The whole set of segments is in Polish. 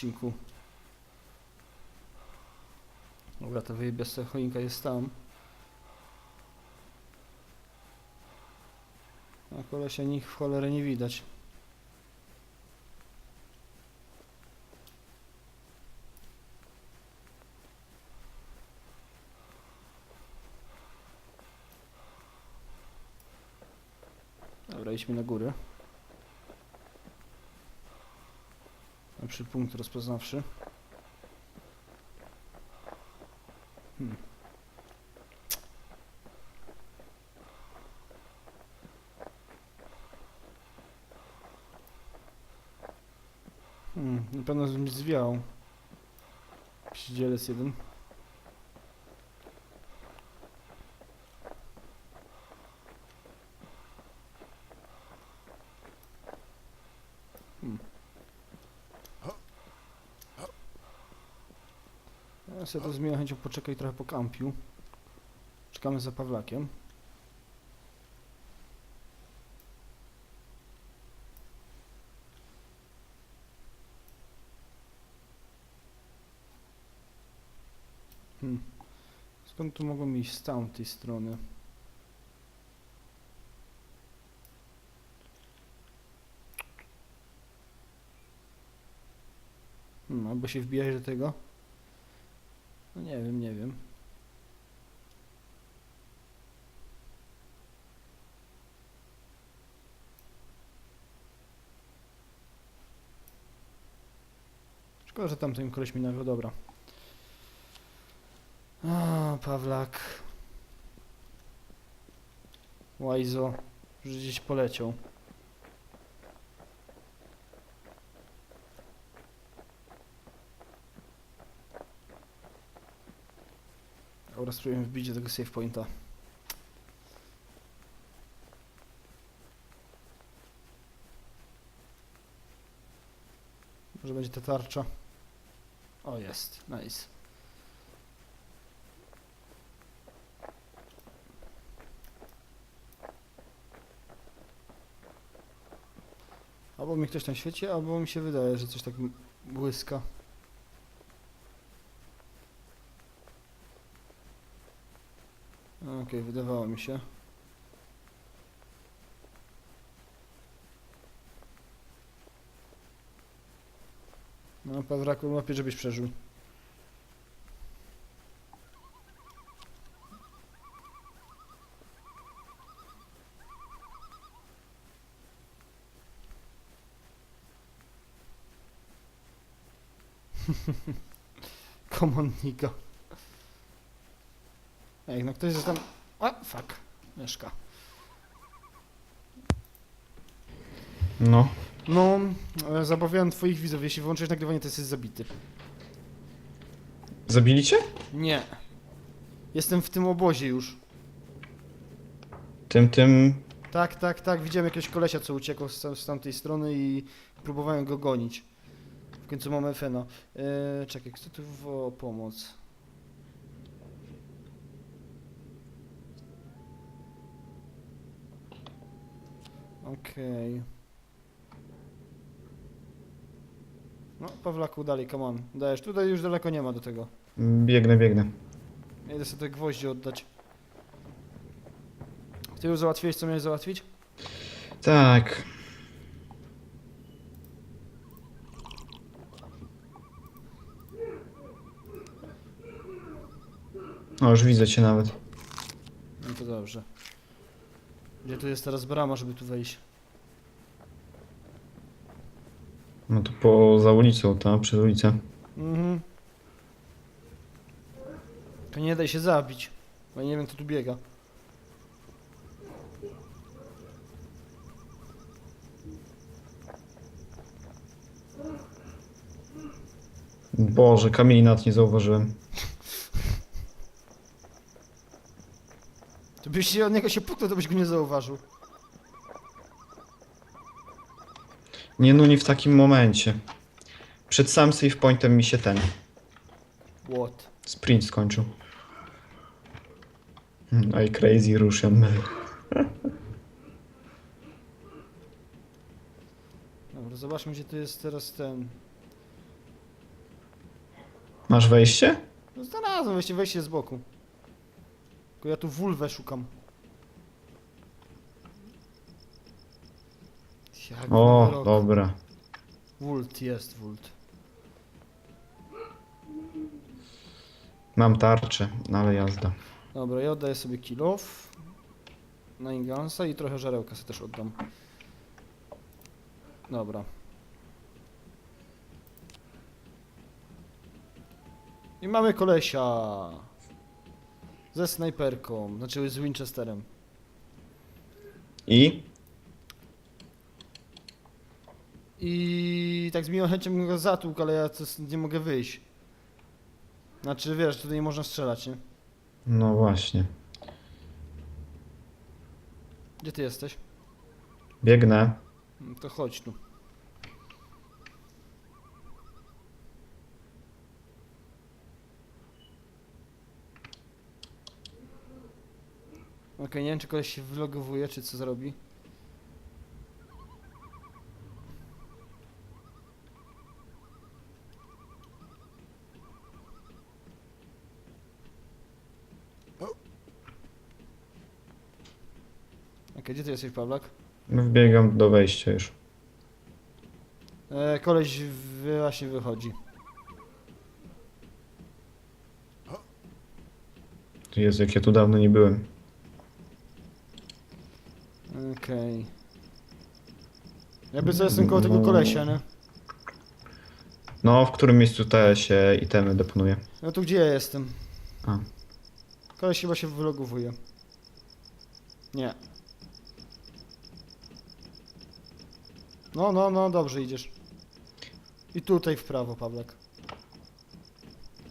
odcinku. Dobra, ta wyjebiasta choinka jest tam. A kolesia nich w cholerę nie widać. Dobra, idźmy na górę. Lepszy punkt rozpoznawczy. Hmm. Hmm, na pewno mi zwiał. Przydzielec jeden. Hmm. Ja sobie to zmienię chęcią poczekaj trochę po kampiu. Czekamy za Pawlakiem. Hmm. Skąd tu mogą iść z tamtej strony? Hmm, albo się wbijać do tego? No nie wiem, nie wiem. Szkoda, że tamten koleś mi nawiał, dobra. A, Pawlak. Łajzo, że gdzieś poleciał. Dobra, spróbujemy wbić do tego save pointa. Może będzie ta tarcza. O, jest. Nice. Albo mi ktoś tam świeci, albo mi się wydaje, że coś tak błyska. Okej, wydawało mi się. No, Pawraku, lepiej żebyś przeżył. Komandnika. Ej, no ktoś jest tam... A, fuck. Mieszka. No. No, e, zabawiałem twoich widzów. Jeśli wyłączysz nagrywanie, to jesteś zabity. Zabili cię? Nie. Jestem w tym obozie już. Tym, tym... Tak, tak, tak. Widziałem jakiegoś kolesia, co uciekł z, tam- z tamtej strony i próbowałem go gonić. W końcu mamy Fena. E, czekaj, kto tu wołał pomoc? Okej. No, Pawlaku, dalej, come on. Dajesz, tutaj już daleko nie ma do tego. Biegnę, biegnę. Ja idę sobie te gwoździe oddać. Ty już załatwiłeś, co miałeś załatwić? Tak. O, już widzę cię nawet. No to dobrze. Gdzie tu jest teraz brama, żeby tu wejść? No to poza ulicą, ta, przez ulicę. Mhm. To nie daj się zabić. Bo ja nie wiem, kto tu biega. Boże, kamieni nad nie zauważyłem. Byś się od niego się puknął, to byś go nie zauważył. Nie no, nie w takim momencie. Przed sam save pointem mi się ten What? sprint skończył. Hmm, I crazy Russian. Dobra, zobaczmy, gdzie tu jest teraz ten... Masz wejście? No znalazłem wejście, wejście z boku. Tylko ja tu wulwę szukam. Jak O, rok. dobra. Wult jest, wult. Mam tarczę, no ale jazda. Dobra, ja oddaję sobie kill off na Ingansa i trochę żarełka sobie też oddam. Dobra. I mamy kolesia. Ze snajperką, znaczy z Winchesterem. I? I tak z miłą chęcią bym go zatłukł, ale ja s- nie mogę wyjść. Znaczy wiesz, tutaj nie można strzelać, nie? No właśnie. Gdzie ty jesteś? Biegnę. Mm, To chodź tu. Okej, nie wiem czy koleś się wylogowuje, czy co zrobi. Okej, gdzie ty jesteś, Pawlak? Wbiegam do wejścia już. E, koleś właśnie wychodzi. Jezu, jak ja tu dawno nie byłem. Okej. Jakby co jestem koło tego kolesia, nie? No, w którym miejscu te się itemy deponuje? No tu gdzie ja jestem? A. Koleś chyba się wylogowuje. Nie. No, no, no, dobrze idziesz. I tutaj w prawo, Pawlak.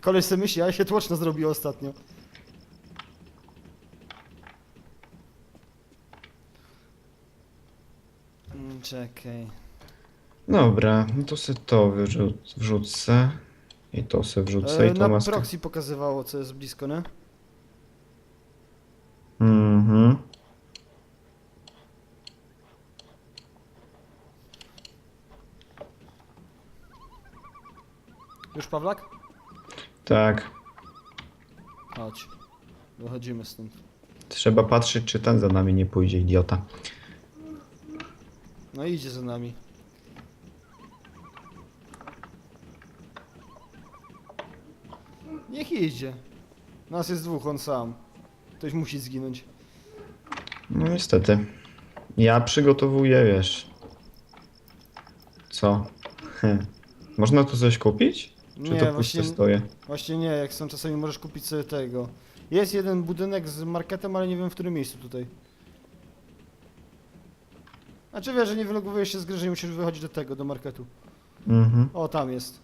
Koleś sobie myśli, ale się tłoczno zrobiło ostatnio. Mm, Czekaj. Dobra, no to se to wyrzu wrzucę. I to se wrzucę, E, i to na maskę. proxy pokazywało, co jest blisko, nie? Mhm. Już Pawlak? Tak. Chodź. Wychodzimy stąd. Trzeba patrzeć, czy ten za nami nie pójdzie, idiota. No idzie za nami. Niech idzie. Nas jest dwóch, on sam. Ktoś musi zginąć. No niestety. Ja przygotowuję, wiesz. Co? Hm. Można tu coś kupić? Czy Nie, to puste właśnie, stoje? właśnie nie, jak są czasami możesz kupić sobie tego. Jest jeden budynek z marketem, ale nie wiem w którym miejscu tutaj. Znaczy wiesz, że nie wylogowujesz się z gry, że nie musisz wychodzić do tego, do marketu. Mhm. O, tam jest.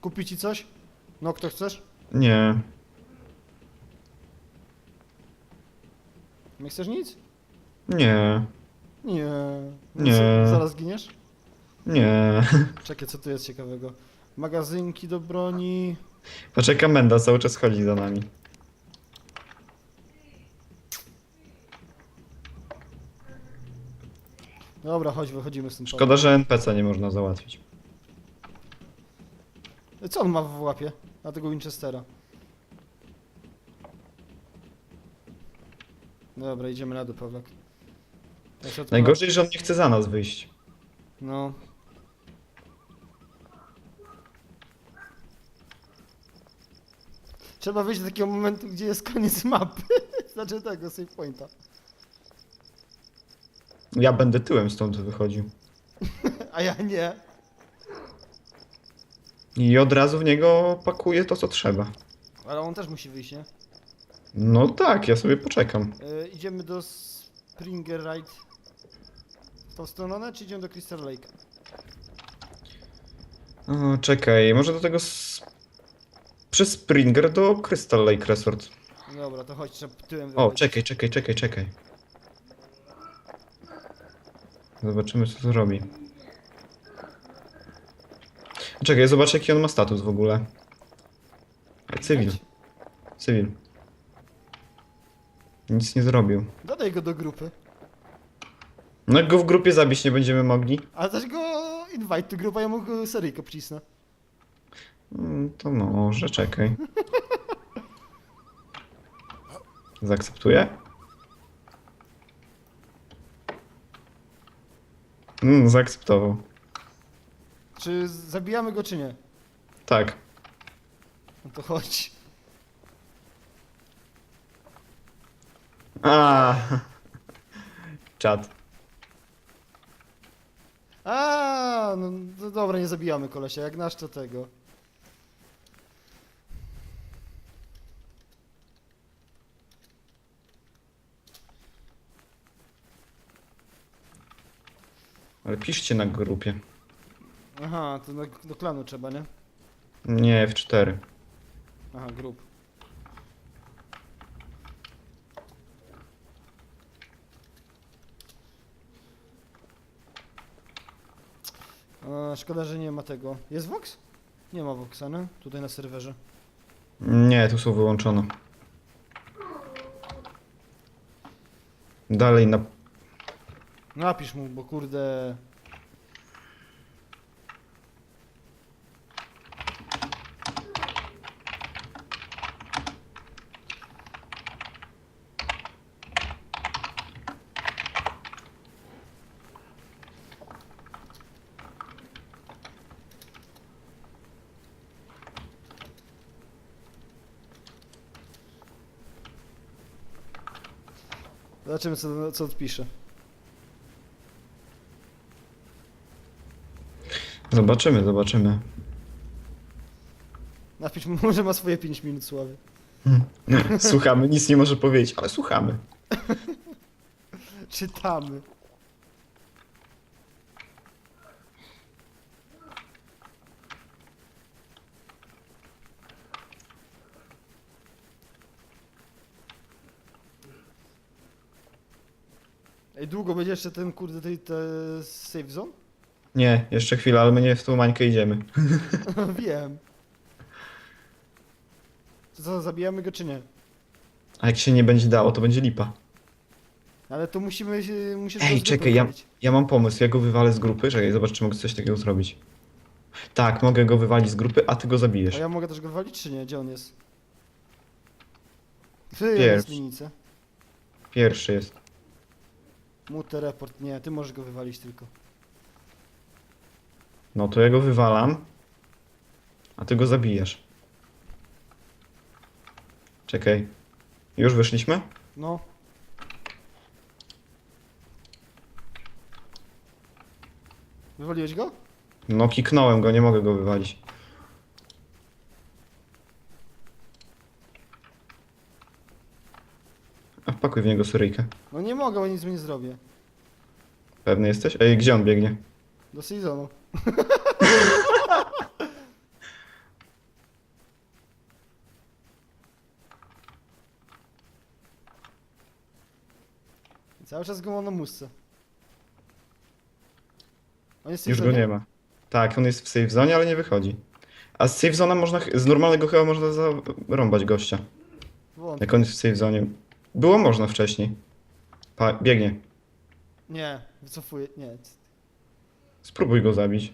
Kupi ci coś? No, kto chcesz? Nie. Nie chcesz nic? Nie. Nie. No Nie. Co, zaraz giniesz? Nie. Czekaj, co tu jest ciekawego? Magazynki do broni. Poczekaj, Menda cały czas chodzi za nami. Dobra, chodź, wychodzimy z tym. Szkoda, że NPC nie można załatwić. Co on ma w łapie? Na tego Winchestera. Dobra, idziemy na dół, Pawlak. Ja się odpalam- Najgorzej, że on nie chce za nas wyjść. No. Trzeba wyjść do takiego momentu, gdzie jest koniec mapy. znaczy tego, save pointa. Ja będę tyłem stąd wychodził. A ja nie. I od razu w niego pakuję to, co trzeba. Ale on też musi wyjść, nie? No tak, ja sobie poczekam. E, idziemy do Springer Ride. W tą stronę, czy idziemy do Crystal Lake? O, czekaj, może do tego s... przez Springer do Crystal Lake Resort. Dobra, to chodź, trzeba tyłem O, wychodzić. czekaj, czekaj, czekaj, czekaj. Zobaczymy, co to robi. Czekaj, zobacz, jaki on ma status w ogóle. Cywil, cywil. Nic nie zrobił. Dodaj go do grupy. No jak go w grupie zabić nie będziemy mogli. A też go invite to grupa, ja mu go seryjkę przycisnę. Mm, To może, czekaj. Zaakceptuję? Mm, zaakceptował. Czy zabijamy go, czy nie? Tak. No to chodź. A. Czad. A, no to dobra, nie zabijamy kolesia, jak nasz to tego. Ale piszcie na grupie. Aha, to na, do klanu trzeba, nie? Nie, w 4. Aha, grup. Szkoda, że nie ma tego. Jest Vox? Nie ma Voxa, nie? Tutaj na serwerze. Nie, tu są wyłączone. Dalej na. Napisz mu, bo kurde... Zobaczymy, co, co odpisze. Zobaczymy, zobaczymy. Napisz mu, że ma swoje 5 minut sławy. Słuchamy, nic nie może powiedzieć, ale słuchamy. Czytamy. Ej, długo będzie jeszcze ten kurde tej te safe zone? Nie, jeszcze chwilę, ale my nie w tą mańkę idziemy. Wiem. To co, zabijamy go czy nie? A jak się nie będzie dało, to będzie lipa. Ale to musimy się, musisz Ej, go z grupy czekaj, ja, ja mam pomysł, ja go wywalę z grupy, czekaj, zobacz, czy mogę coś takiego zrobić. Tak, mogę go wywalić z grupy, a ty go zabijesz. A ja mogę też go wywalić czy nie? Gdzie on jest? Ty jest Pierwszy. linijce. Pierwszy jest. Mute report, nie, ty możesz go wywalić tylko. No to ja go wywalam, a ty go zabijesz. Czekaj. Już wyszliśmy? No. Wywaliłeś go? No kiknąłem go, nie mogę go wywalić. A wpakuj w niego syryjkę. No nie mogę, bo nic mu nie zrobię. Pewny jesteś? Ej, gdzie on biegnie? Do sezonu. Cały czas go mam na musce. On jest w Już go sezonie? nie ma. Tak, on jest w safe zone, ale nie wychodzi. A z safe zona można, ch- z normalnego chyba można zarąbać gościa. Wątpię. Jak on jest w safe zone. Było można wcześniej. Pa, biegnie. Nie, wycofuję. Nie. Spróbuj go zabić.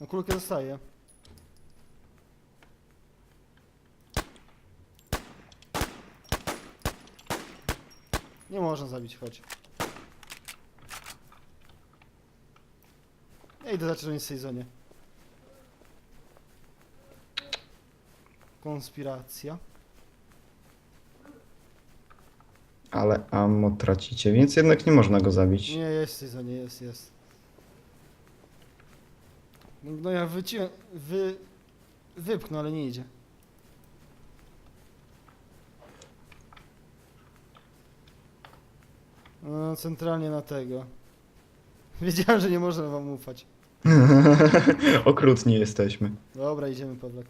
No kulkę dostaję. Nie można zabić, chodź. Ja idę zacząć w sezonie. Konspiracja. Ale ammo tracicie, więc jednak nie można go zabić. Nie, jest sezonie, jest, jest. No ja wyciąłem, wy... Wypchnę, ale nie idzie. No, centralnie na tego. Wiedziałem, że nie można wam ufać. Okrutni jesteśmy. Dobra, idziemy, Pawlak.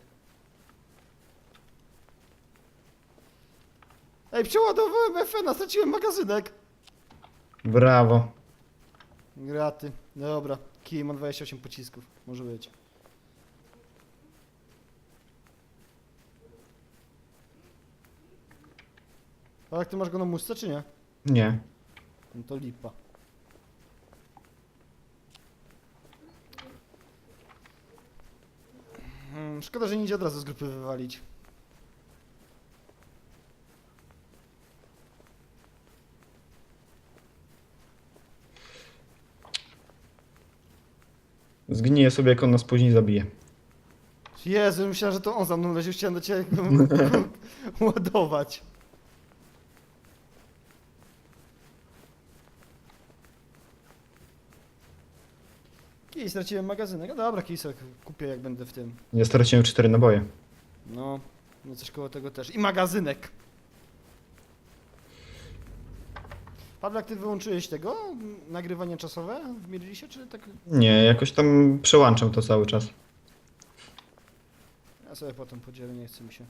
Ej, przeładowałem FN, straciłem magazynek. Brawo. Graty. No dobra, kij ma 28 pocisków, może być. A jak ty masz go na muszce, czy nie? Nie. No to lipa. Hmm, szkoda, że nie idzie od razu z grupy wywalić. Zgnije sobie, jak on nas później zabije. Jezu, myślałem, że to on za mną leci, chciałem do ciebie ładować. Kij, straciłem magazynek. No dobra, kisek kupię jak będę w tym. Ja straciłem cztery naboje. No, no coś koło tego też. I magazynek. Paweł, jak ty wyłączyłeś tego? Nagrywanie czasowe w Mirilisie, czy tak? Nie, jakoś tam przełączam to cały czas. Ja sobie potem podzielę, nie chce mi się.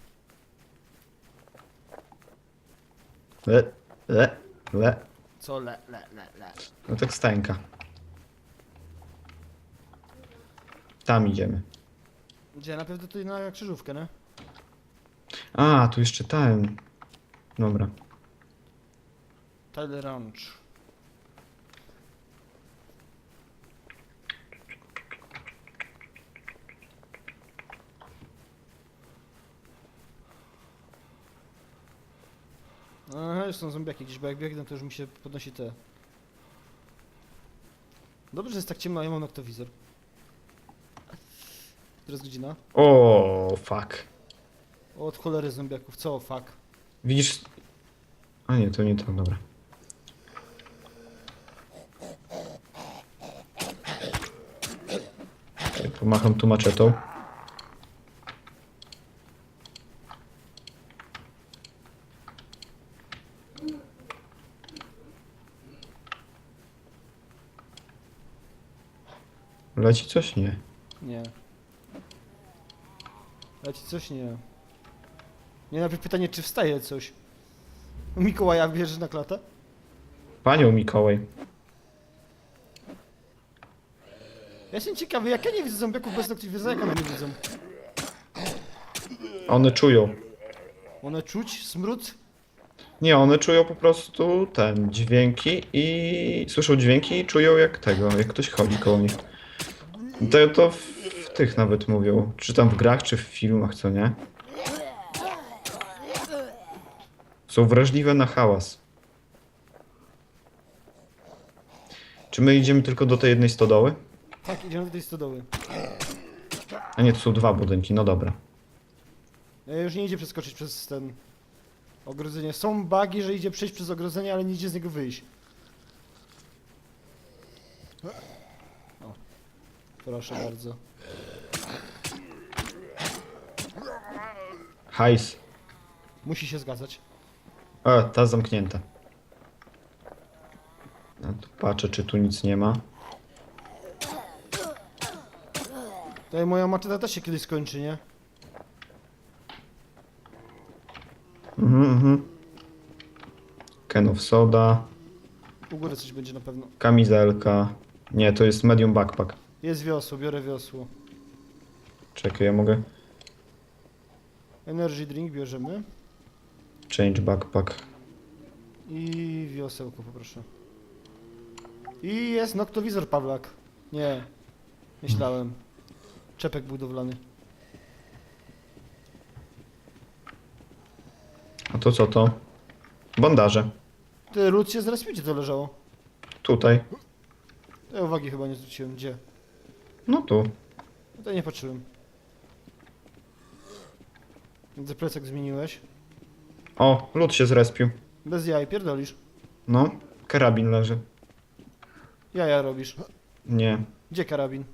Le, le, le. Co le, le, le, le. No tak stańka. Tam idziemy. Gdzie? Na pewno tutaj na krzyżówkę, nie? A, tu jeszcze ten. Dobra. Tyler Ranch. Aha, już są zombiaki gdzieś, bo jak biegnę, to już mi się podnosi te. Dobrze, że jest tak ciemno, a ja mam noktowizor. Teraz godzina? O, fuck. Od cholery zombiaków, co fuck. Widzisz? A nie, to nie to, dobra. Pomacham tu maczetą. Leci coś? Nie. Nie. Leci coś? Nie. Nie, najpierw pytanie, czy wstaje coś? Mikołaja bierzesz na klatę? Panią Mikołaj. Ja jestem ciekawy, jak ja nie widzę zombiaków bez noktowizora, jak one nie widzą? One czują. One czuć? Smród? Nie, one czują po prostu ten dźwięki i słyszą dźwięki i czują jak tego, jak ktoś chodzi koło nich. To, to w, w tych nawet mówią, czy tam w grach, czy w filmach, co nie? Są wrażliwe na hałas. Czy my idziemy tylko do tej jednej stodoły? Tak, idziemy do tej stodoły. A nie, to są dwa budynki, no dobra. Ja już nie idzie przeskoczyć przez ten... Ogrodzenie. Są bugi, że idzie przejść przez ogrodzenie, ale nie idzie z niego wyjść. O. Proszę bardzo. Hajs. Musi się zgadzać. A, ta zamknięta. Tu patrzę, czy tu nic nie ma. Tutaj moja maczeta też się kiedyś skończy, nie? Mhm, mhm. Can of soda, U góry coś będzie na pewno. kamizelka. Nie, to jest medium backpack. Jest wiosło, biorę wiosło. Czekaj, ja mogę Energy drink bierzemy. change backpack. I wiosełko poproszę. I jest noktowizor Pawlak. Nie. Myślałem. Czepek budowlany. A to co to? Bandaże. Ty, się zaraz gdzie to leżało? Tutaj. To ja uwagi chyba nie zwróciłem. Gdzie? No tu. Tutaj nie patrzyłem. Widzę plecak zmieniłeś. O, lód się zrespił. Bez jaj, pierdolisz. No, karabin leży. Jaja robisz. Nie. Gdzie karabin?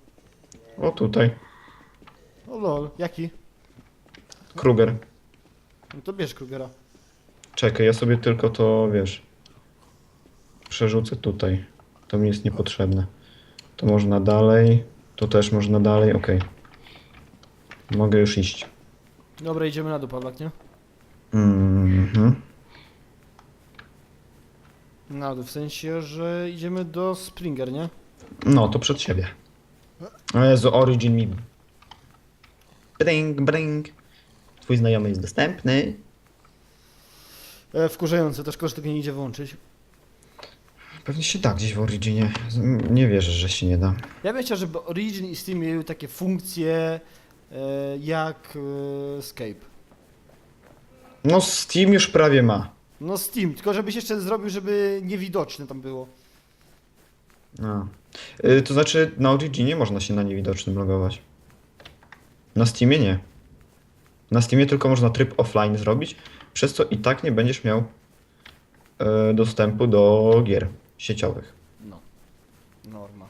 O, tutaj. O lol, jaki? Kruger. No to bierz Krugera. Czekaj, ja sobie tylko to, wiesz, przerzucę tutaj. To mi jest niepotrzebne. To można dalej. To też można dalej, okej. Mogę już iść. Dobra, idziemy na dół, Pawlak, nie? Mhm. Na dół, w sensie, że idziemy do Springer, nie? No, to przed siebie. O Jezu, Origin mi... Bring, bring. Twój znajomy jest dostępny. E, wkurzające, też szkoda, że tego nie idzie wyłączyć. Pewnie się da gdzieś w Originie. Z- Nie wierzę, że się nie da. Ja bym chciał, żeby Origin i Steam mieli takie funkcje e, jak e, Escape. No Steam już prawie ma. No Steam, tylko żebyś jeszcze zrobił, żeby niewidoczne tam było. No. Y, to znaczy na OGG nie można się na niewidocznym logować. Na Steamie nie. Na Steamie tylko można tryb offline zrobić, przez co i tak nie będziesz miał y, dostępu do gier sieciowych. No. Norma.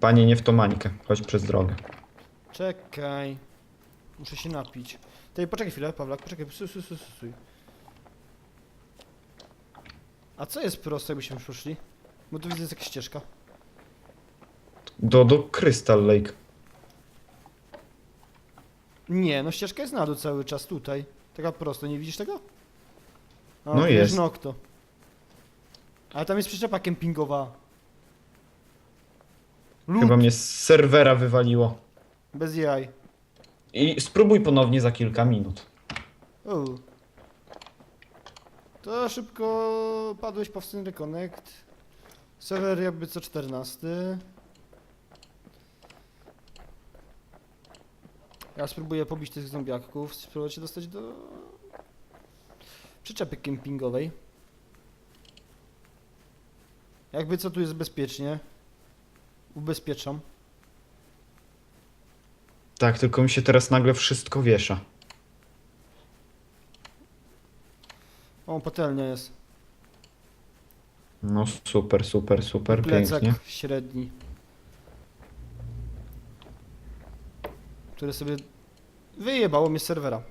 Panie, nie w tą mańkę, chodź przez drogę. Czekaj. Muszę się napić. Tej, poczekaj chwilę, Pawlak, poczekaj. Stój, stój, stój, stój. A co jest prosto, jakbyśmy poszli? Bo tu widzę jest jakaś ścieżka. Do, do Crystal Lake. Nie, no ścieżka jest na dół cały czas tutaj. Taka prosto, nie widzisz tego? A, No tu jest. Nokto. Ale tam jest przyczepa kempingowa. Lud, Chyba mnie z serwera wywaliło. bez jaj. I spróbuj ponownie za kilka minut. O. To szybko padłeś po reconnect. Serwer jakby co 14. Ja spróbuję pobić tych zombiaków, spróbować się dostać do przyczepy kempingowej. Jakby co tu jest bezpiecznie. Ubezpieczam. Tak, tylko mi się teraz nagle wszystko wiesza. O, patelnia jest. No super, super, super, Plecak pięknie. średni. Który sobie wyjebało mnie z serwera.